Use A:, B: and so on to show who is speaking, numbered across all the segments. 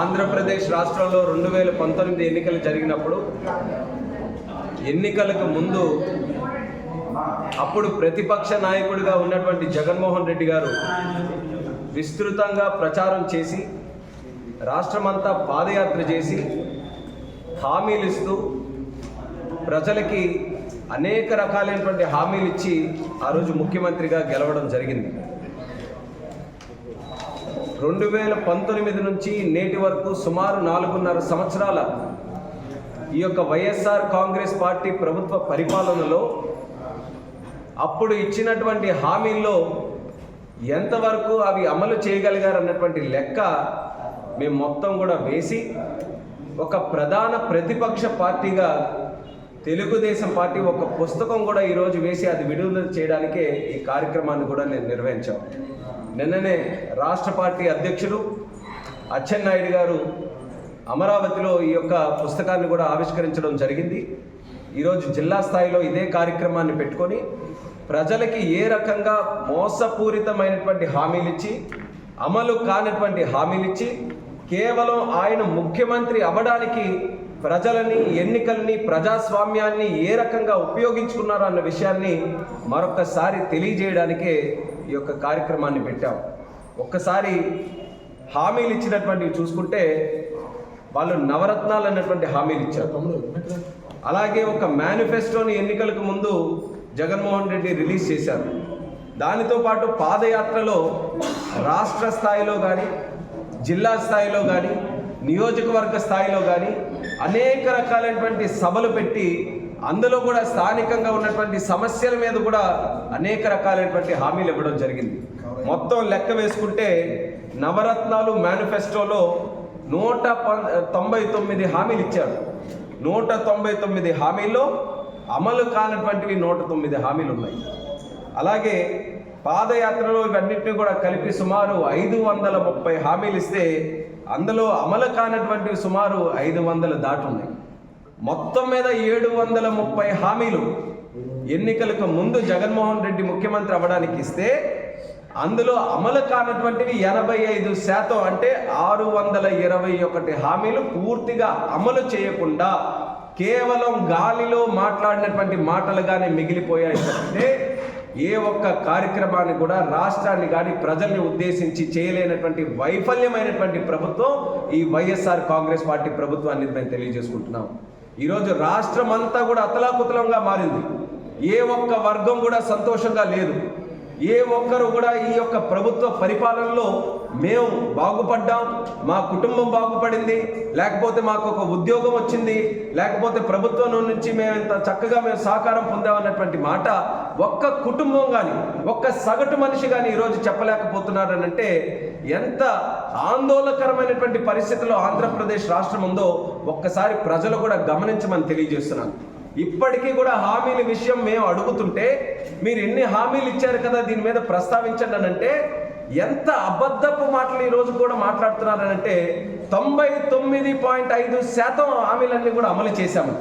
A: ఆంధ్రప్రదేశ్ రాష్ట్రంలో రెండు వేల పంతొమ్మిది ఎన్నికలు జరిగినప్పుడు ఎన్నికలకు ముందు అప్పుడు ప్రతిపక్ష నాయకుడిగా ఉన్నటువంటి జగన్మోహన్ రెడ్డి గారు విస్తృతంగా ప్రచారం చేసి రాష్ట్రమంతా పాదయాత్ర చేసి హామీలు ఇస్తూ ప్రజలకి అనేక రకాలైనటువంటి హామీలు ఇచ్చి ఆ రోజు ముఖ్యమంత్రిగా గెలవడం జరిగింది. రెండు వేల పంతొమ్మిది నుంచి నేటి వరకు సుమారు నాలుగున్నర సంవత్సరాల ఈ యొక్క వైఎస్ఆర్ కాంగ్రెస్ పార్టీ ప్రభుత్వ పరిపాలనలో అప్పుడు ఇచ్చినటువంటి హామీల్లో ఎంతవరకు అవి అమలు చేయగలిగారు అన్నటువంటి లెక్క మేము మొత్తం కూడా వేసి ఒక ప్రధాన ప్రతిపక్ష పార్టీగా తెలుగుదేశం పార్టీ ఒక పుస్తకం కూడా ఈరోజు వేసి అది విడుదల చేయడానికే ఈ కార్యక్రమాన్ని కూడా నేను నిర్వహించాను నిన్ననే రాష్ట్ర పార్టీ అధ్యక్షుడు అచ్చెన్నాయుడు గారు అమరావతిలో ఈ యొక్క పుస్తకాన్ని కూడా ఆవిష్కరించడం జరిగింది. ఈరోజు జిల్లా స్థాయిలో ఇదే కార్యక్రమాన్ని పెట్టుకొని ప్రజలకి ఏ రకంగా మోసపూరితమైనటువంటి హామీలు ఇచ్చి అమలు కానటువంటి హామీలు ఇచ్చి కేవలం ఆయన ముఖ్యమంత్రి అవ్వడానికి ప్రజలని ఎన్నికల్ని ప్రజాస్వామ్యాన్ని ఏ రకంగా ఉపయోగించుకున్నారో అన్న విషయాన్ని మరొకసారి తెలియజేయడానికే ఈ యొక్క కార్యక్రమాన్ని పెట్టాం ఒక్కసారి హామీలు ఇచ్చినటువంటివి చూసుకుంటే వాళ్ళు నవరత్నాలు అన్నటువంటి హామీలు ఇచ్చారు. అలాగే ఒక మేనిఫెస్టోని ఎన్నికలకు ముందు జగన్మోహన్ రెడ్డి రిలీజ్ చేశారు. దానితో పాటు పాదయాత్రలో రాష్ట్ర స్థాయిలో కానీ జిల్లా స్థాయిలో కానీ నియోజకవర్గ స్థాయిలో కానీ అనేక రకాలైనటువంటి సభలు పెట్టి అందులో కూడా స్థానికంగా ఉన్నటువంటి సమస్యల మీద కూడా అనేక రకాలైనటువంటి హామీలు ఇవ్వడం జరిగింది. మొత్తం లెక్క వేసుకుంటే నవరత్నాలు మేనిఫెస్టోలో నూట తొంభై తొమ్మిది హామీలు ఇచ్చారు. నూట తొంభై తొమ్మిది హామీల్లో అమలు కానటువంటివి నూట తొమ్మిది హామీలు ఉన్నాయి. అలాగే పాదయాత్రలో ఇవన్నింటినీ కూడా కలిపి సుమారు ఐదు వందల ముప్పై హామీలు ఇస్తే అందులో అమలు కానటువంటివి సుమారు ఐదు వందలు దాటున్నాయి. మొత్తం మీద ఏడు వందల ముప్పై హామీలు. ఎన్నికలకు ముందు జగన్మోహన్ రెడ్డి ముఖ్యమంత్రి అవ్వడానికి ఇస్తే అందులో అమలు కానటువంటివి ఎనభై ఐదు శాతం అంటే ఆరు వందల ఇరవై ఒకటి హామీలు పూర్తిగా అమలు చేయకుండా కేవలం గాలిలో మాట్లాడినటువంటి మాటలుగానే మిగిలిపోయాయి అంటే ఏ ఒక్క కార్యక్రమాన్ని కూడా రాష్ట్రాన్ని కానీ ప్రజల్ని ఉద్దేశించి చేయలేనటువంటి వైఫల్యమైనటువంటి ప్రభుత్వం ఈ వైఎస్ఆర్ కాంగ్రెస్ పార్టీ ప్రభుత్వాన్ని మేము తెలియజేసుకుంటున్నాం. ఈరోజు రాష్ట్రం అంతా కూడా అతలాకుతలంగా మారింది. ఏ ఒక్క వర్గం కూడా సంతోషంగా లేదు. ఏ ఒక్కరు కూడా ఈ యొక్క ప్రభుత్వ పరిపాలనలో మేము బాగుపడ్డాం మా కుటుంబం బాగుపడింది లేకపోతే మాకు ఒక ఉద్యోగం వచ్చింది లేకపోతే ప్రభుత్వం నుంచి మేము ఇంత చక్కగా మేము సహకారం పొందామన్నటువంటి మాట ఒక్క కుటుంబం కానీ ఒక్క సగటు మనిషి కానీ ఈరోజు చెప్పలేకపోతున్నారని అంటే ఎంత ఆందోళనకరమైనటువంటి పరిస్థితుల్లో ఆంధ్రప్రదేశ్ రాష్ట్రం ఉందో ఒక్కసారి ప్రజలు కూడా గమనించమని తెలియజేస్తున్నాను. ఇప్పటికీ కూడా హామీల విషయం మేము అడుగుతుంటే మీరు ఎన్ని హామీలు ఇచ్చారు కదా దీని మీద ప్రస్తావించండి అని అంటే ఎంత అబద్ధపు మాటలు ఈ రోజు కూడా మాట్లాడుతున్నారనంటే తొంభై తొమ్మిది పాయింట్ ఐదు శాతం హామీలన్నీ కూడా అమలు చేశాము.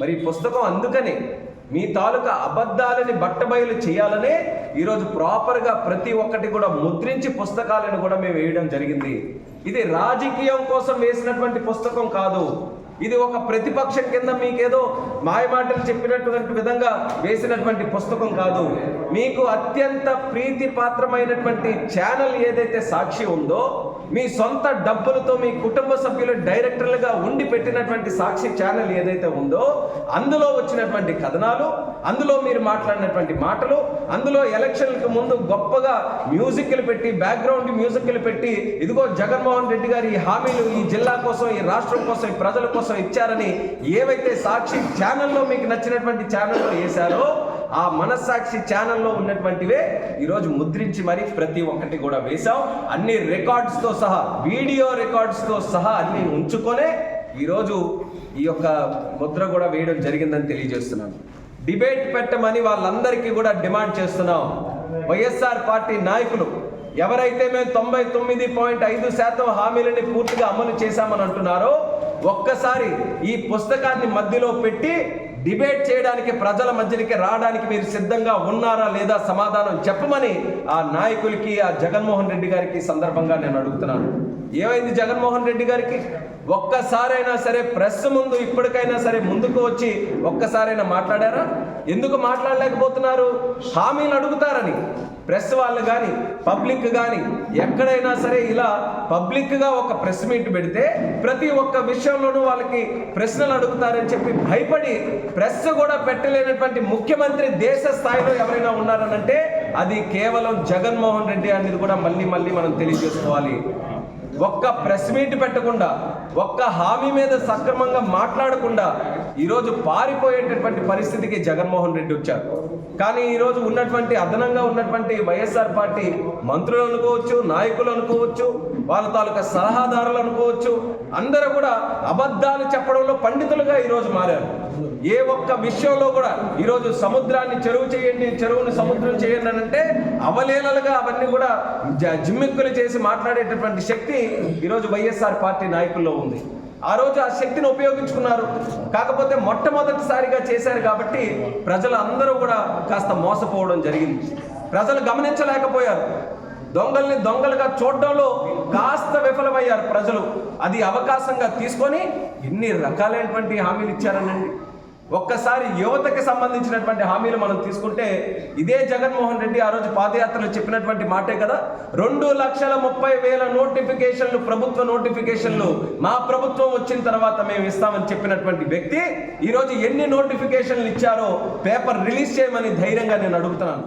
A: మరి ఈ పుస్తకం అందుకని మీ తాలూకా అబద్ధాలని బట్టబయలు చేయాలనే ఈరోజు ప్రాపర్గా ప్రతి ఒక్కటి కూడా ముద్రించి పుస్తకాలను కూడా మేము వేయడం జరిగింది. ఇది రాజకీయం కోసం వేసినటువంటి పుస్తకం కాదు. ఇది ఒక ప్రతిపక్షం కింద మీకేదో మాయమాటలు చెప్పినటువంటి విధంగా వేసినటువంటి పుస్తకం కాదు. మీకు అత్యంత ప్రీతి పాత్రమైనటువంటి ఛానల్ ఏదైతే సాక్షి ఉందో మీ సొంత డబ్బులతో మీ కుటుంబ సభ్యులు డైరెక్టర్లుగా ఉండి పెట్టినటువంటి సాక్షి ఛానల్ ఏదైతే ఉందో అందులో వచ్చినటువంటి కథనాలు అందులో మీరు మాట్లాడినటువంటి మాటలు అందులో ఎలక్షన్లకు ముందు గొప్పగా మ్యూజిక్లు పెట్టి బ్యాక్గ్రౌండ్ మ్యూజిక్లు పెట్టి ఇదిగో జగన్మోహన్ రెడ్డి గారు ఈ హామీలు ఈ జిల్లా కోసం ఈ రాష్ట్రం కోసం ఈ ప్రజల కోసం ఇచ్చారని ఏవైతే సాక్షి ఛానల్లో మీకు నచ్చినటువంటి ఛానల్లో వేశారో ఆ మనస్సాక్షి ఛానల్లో ఉన్నటువంటివే ఈరోజు ముద్రించి మరి ప్రతి ఒక్కటి కూడా వేశాం. అన్ని రికార్డ్స్తో సహా వీడియో రికార్డ్స్తో సహా అన్ని ఉంచుకొనే ఈరోజు ఈ యొక్క ముద్ర కూడా వేయడం జరిగిందని తెలియజేస్తున్నాను. డిబేట్ పెట్టమని వాళ్ళందరికీ కూడా డిమాండ్ చేస్తున్నాం. వైఎస్ఆర్ పార్టీ నాయకులు ఎవరైతే మేము తొంభై తొమ్మిది పాయింట్ ఐదు శాతం హామీలని పూర్తిగా అమలు చేశామని అంటున్నారో ఒక్కసారి ఈ పుస్తకాన్ని మధ్యలో పెట్టి డిబేట్ చేయడానికి ప్రజల మధ్యలోకి రావడానికి మీరు సిద్ధంగా ఉన్నారా లేదా సమాధానం చెప్పమని ఆ నాయకులకి ఆ జగన్మోహన్ రెడ్డి గారికి సందర్భంగా నేను అడుగుతున్నాను. ఏమైంది జగన్మోహన్ రెడ్డి గారికి? ఒక్కసారైనా సరే ప్రెస్ ముందు ఇప్పటికైనా సరే ముందుకు వచ్చి ఒక్కసారైనా మాట్లాడారా? ఎందుకు మాట్లాడలేకపోతున్నారు? హామీలు అడుగుతారని ప్రెస్ వాళ్ళు కానీ పబ్లిక్ కానీ ఎక్కడైనా సరే ఇలా పబ్లిక్గా ఒక ప్రెస్ మీట్ పెడితే ప్రతి ఒక్క విషయంలోనూ వాళ్ళకి ప్రశ్నలు అడుగుతారని చెప్పి భయపడి ప్రెస్ కూడా పెట్టలేనటువంటి ముఖ్యమంత్రి దేశ స్థాయిలో ఎవరైనా ఉన్నారనంటే అది కేవలం జగన్మోహన్ రెడ్డి అనేది కూడా మళ్ళీ మళ్ళీ మనం తెలియజేసుకోవాలి. ఒక్క ప్రెస్ మీట్ పెట్టకుండా ఒక్క హామీ మీద సక్రమంగా మాట్లాడకుండా ఈరోజు పారిపోయేటటువంటి పరిస్థితికి జగన్మోహన్ రెడ్డి వచ్చారు. కానీ ఈరోజు ఉన్నటువంటి అదనంగా ఉన్నటువంటి వైఎస్ఆర్ పార్టీ మంత్రులు అనుకోవచ్చు నాయకులు అనుకోవచ్చు వాళ్ళ తాలూకా సలహాదారులు అనుకోవచ్చు అందరూ కూడా అబద్ధాలు చెప్పడంలో పండితులుగా ఈరోజు మారారు. ఏ ఒక్క విషయంలో కూడా ఈరోజు సముద్రాన్ని చెరువు చేయండి చెరువుని సముద్రం చేయండి అని అంటే అవలీలలుగా అవన్నీ కూడా జ- జిమ్మిక్కులు చేసి మాట్లాడేటటువంటి శక్తి ఈరోజు వైఎస్ఆర్ పార్టీ నాయకుల్లో ఉంది. ఆ రోజు ఆ శక్తిని ఉపయోగించుకున్నారు. కాకపోతే మొట్టమొదటిసారిగా చేశారు కాబట్టి ప్రజలు అందరూ కూడా కాస్త మోసపోవడం జరిగింది. ప్రజలు గమనించలేకపోయారు. దొంగల్ని దొంగలుగా చూడడంలో కాస్త విఫలమయ్యారు ప్రజలు. అది అవకాశంగా తీసుకొని ఇన్ని రకాలైనటువంటి హామీలు ఇచ్చారనండి. ఒక్కసారి యువతకి సంబంధించినటువంటి హామీలు మనం తీసుకుంటే ఇదే జగన్మోహన్ రెడ్డి ఆ రోజు పాదయాత్రలో చెప్పినటువంటి మాటే కదా రెండు లక్షల ముప్పై వేల నోటిఫికేషన్లు ప్రభుత్వ నోటిఫికేషన్లు మా ప్రభుత్వం వచ్చిన తర్వాత మేము ఇస్తామని చెప్పినటువంటి వ్యక్తి ఈరోజు ఎన్ని నోటిఫికేషన్లు ఇచ్చారో పేపర్ రిలీజ్ చేయమని ధైర్యంగా నేను అడుగుతున్నాను.